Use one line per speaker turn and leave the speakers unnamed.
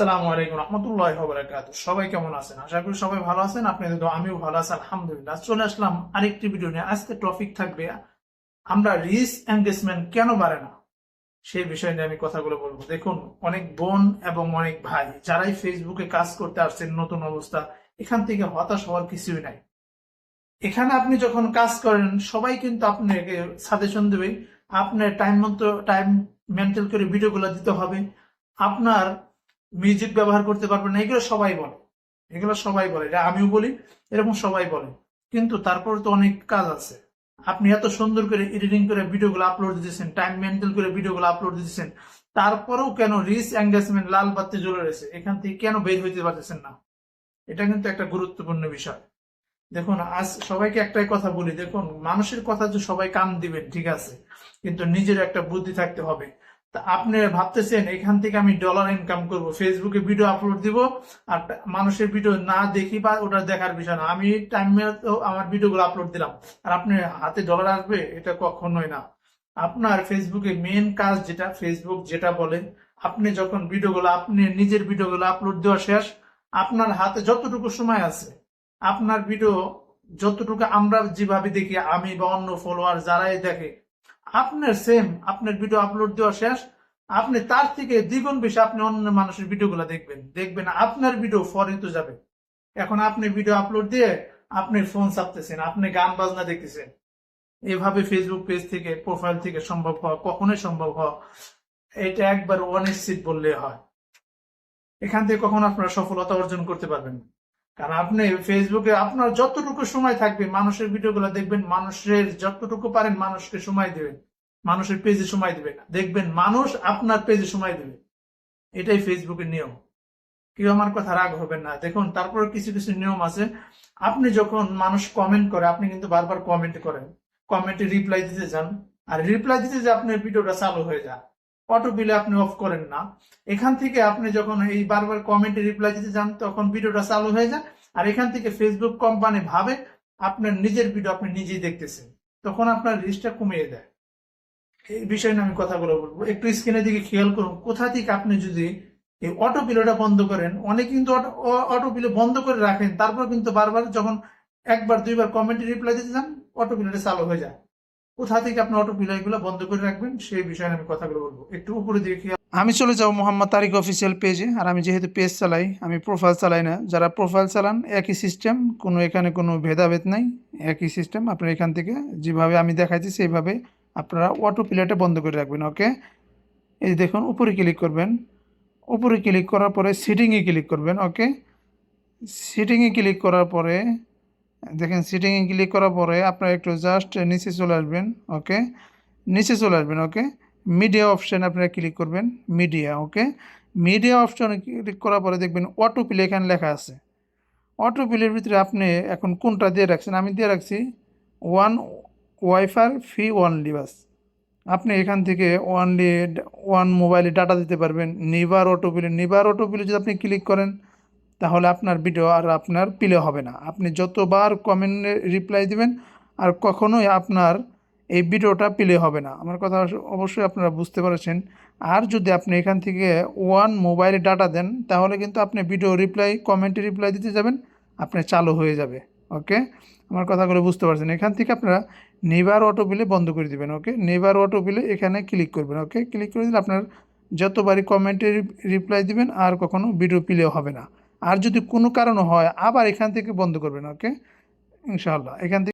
আসসালামু আলাইকুম রহমতুল্লাহ বরাকাত সবাই কেমন আছেন? আশা করি সবাই ভালো আছেন। আমিও ভালো আছি, আলহামদুলিল্লাহ। চলে আসলাম আরেকটি ভিডিও নিয়ে। আজকে টপিক থাকবে, আমরা রিস এঙ্গেজমেন্ট কেন বাড়ে না? সেই বিষয় নিয়ে আমি কথাগুলো বলব। দেখুন, অনেক বোন এবং অনেক ভাই, যারাই ফেসবুকে কাজ করতে আসছেন, নতুন অবস্থা, এখান থেকে হতাশ হওয়ার কিছুই নাই। এখানে আপনি যখন কাজ করেন, সবাই কিন্তু আপনাকে সাজেশন দেবে, আপনার টাইম মতো টাইম মেনটেন করে ভিডিওগুলো দিতে হবে। আপনার মিউজিক ব্যবহার করতে পারবেন না, এগুলো সবাই বলে। এগুলো সবাই বলে, এটা আমিও বলি, এরকম সবাই বলে। কিন্তু তারপর তো অনেক কাজ আছে। আপনি এত সুন্দর করে এডিটিং করে ভিডিওগুলো আপলোড দিতেছেন টাইম মেনটেন করে ভিডিওগুলো আপলোড দিতেছেন, তারপরেও কেন রিচ এঙ্গেজমেন্ট লাল বাতি জ্বলে রয়েছে? এখান থেকে কেন বের হইতে পারতেছেন না? এটা কিন্তু একটা গুরুত্বপূর্ণ বিষয়। দেখুন, আজ সবাইকে একটাই কথা বলি, দেখুন, মানুষের কথা যে সবাই কান দিবেন, ঠিক আছে। কিন্তু নিজের একটা বুদ্ধি থাকতে হবে। তা আপনি ভাবতেছেন, এখান থেকে আমি ডলার ইনকাম করব। ফেসবুকে ভিডিও আপলোড দিব, আর মানুষের ভিডিও না দেখি বা ওটা দেখার বিষয় না। আমি টাইম আমার ভিডিওগুলো আপলোড দিলাম। আর আপনি হাতে ডলার আসবে, এটা কখনোই না। আপনার ফেসবুকে মেন কাজ যেটা ফেসবুক যেটা বলে, আপনি যখন ভিডিওগুলো আপনি নিজের ভিডিওগুলো আপলোড দেওয়া শেষ, আপনার হাতে যতটুকু সময় আছে, আপনার ভিডিও যতটুকু আমরা যেভাবে দেখি, আমি বা অন্য ফলোয়ার যারাই দেখে আপনার সেম আপনার ভিডিও আপলোড দেওয়া শেষ। আপনি তার থেকে দ্বিগুণ বেশি আপনি অন্য মানুষের ভিডিওগুলো দেখবেন। দেখবেন আপনার ভিডিও ফরিত যাবে। এখন আপনি ভিডিও আপলোড দিয়ে আপনি ফোন চাপতেছেন, আপনি গান বাজনা দেখতেছেন। এভাবে ফেসবুক পেজ থেকে প্রোফাইল থেকে সম্ভব হওয়া, কখনোই সম্ভব হওয়া, এটা একবার অনিশ্চিত বললে হয়। এখান থেকে কখনো আপনারা সফলতা অর্জন করতে পারবেন। কারণ আপনি ফেসবুকে আপনার যতটুকু সময় থাকবে, মানুষের ভিডিওগুলো দেখবেন, মানুষের যতটুকু পারেন মানুষকে সময় দেবেন। মানুষের পেজে সময় দিবেন দেখবেন মানুষ আপনার পেজে সময় দেবে। এটাই ফেসবুকের নিয়ম। কেউ আমার কথা রাগ হবেন না। দেখুন, তারপর কিছু কিছু নিয়ম আছে। আপনি যখন মানুষ কমেন্ট করে, আপনি কিন্তু বারবার কমেন্ট করেন। কমেন্টে রিপ্লাই দিতে যান আর রিপ্লাই দিতে যে আপনার ভিডিওটা চালু হয়ে যায়। অটো বিলে আপনি অফ করেন না। এখান থেকে আপনি যখন এই বারবার কমেন্টে রিপ্লাই দিতে যান, তখন ভিডিওটা চালু হয়ে যায়। আর এখান থেকে ফেসবুক কোম্পানি ভাবে আপনার নিজের ভিডিও আপনি নিজেই দেখতেছেন। তখন আপনার রিচটা কমিয়ে দেয়। এই বিষয়ে নিয়ে আমি কথাগুলো বলব। একটু স্ক্রিনের দিকে খেয়াল করুন। কোথা থেকে আপনি যদি এই অটো পিলোটা বন্ধ করেন, অনেক কিন্তু অটো পিলো বন্ধ করে রাখেন। তারপর কিন্তু বারবার যখন একবার, দুইবার কমেন্টে রিপ্লাই দিতে যান অটো পিলোটা চালু হয়ে যায়। কোথা থেকে আপনি অটো পিলাইগুলো বন্ধ করে রাখবেন, সেই বিষয়ে আমি কথাগুলো বলব। একটু উপরে খেয়াল আমি চলে যাব মোহাম্মদ তারিক অফিসিয়াল পেজে আর আমি যেহেতু পেজ চালাই, আমি প্রোফাইল চালাই না। যারা প্রোফাইল চালান, একই সিস্টেম কোনো এখানে কোনো ভেদাভেদ নাই, একই সিস্টেম আপনারা এখান থেকে যেভাবে আমি দেখাইছি, সেইভাবে আপনারা অটো প্লেটে বন্ধ করে রাখবেন ওকে এই দেখুন, উপরে ক্লিক করবেন। উপরে ক্লিক করার পরে সিটিংয়ে ক্লিক করবেন ওকে সিটিংয়ে ক্লিক করার পরে দেখেন সিটিংয়ে ক্লিক করার পরে আপনারা একটু জাস্ট নিচে চলে আসবেন ওকে নিচে চলে আসবেন ওকে মিডিয়া অপশানে আপনারা ক্লিক করবেন মিডিয়া ওকে মিডিয়া অপশানে ক্লিক করার পরে দেখবেন অটো প্লে এখানে লেখা আছে। অটো প্লের ভিতরে আপনি এখন কোনটা দিয়ে রাখছেন? আমি দিয়ে রাখছি ওয়ান ওয়াইফার ফি ওয়ানলি বাস। আপনি এখান থেকে ওয়ানলি ওয়ান মোবাইলে ডাটা দিতে পারবেন। Never auto play never auto play যদি আপনি ক্লিক করেন তাহলে আপনার ভিডিও আর আপনার প্লে হবে না। আপনি যতবার কমেন্টে রিপ্লাই দিবেন, আর কখনোই আপনার এই ভিডিওটা প্লে হবে না। আমার কথা অবশ্যই আপনারা বুঝতে পারছেন। আর যদি আপনি এখান থেকে ওয়ান মোবাইলে ডাটা দেন, তাহলে কিন্তু আপনি ভিডিও রিপ্লাই কমেন্টে রিপ্লাই দিতে যাবেন, আপনি চালু হয়ে যাবে। ওকে আমার কথাগুলো বুঝতে পারছেন। এখান থেকে আপনারা নেবার অটো বিলে বন্ধ করে দিবেন। ওকে নেবার অটো বিলে এখানে ক্লিক করবেন। ওকে ক্লিক করে দিলে আপনার যতবারই কমেন্টে রিপ্লাই দিবেন, আর কখনো ভিডিও প্লে হবে না। আর যদি কোনো কারণ হয় আবার এখান থেকে বন্ধ করবেন ওকে? ইনশাল্লাহ এখান থেকে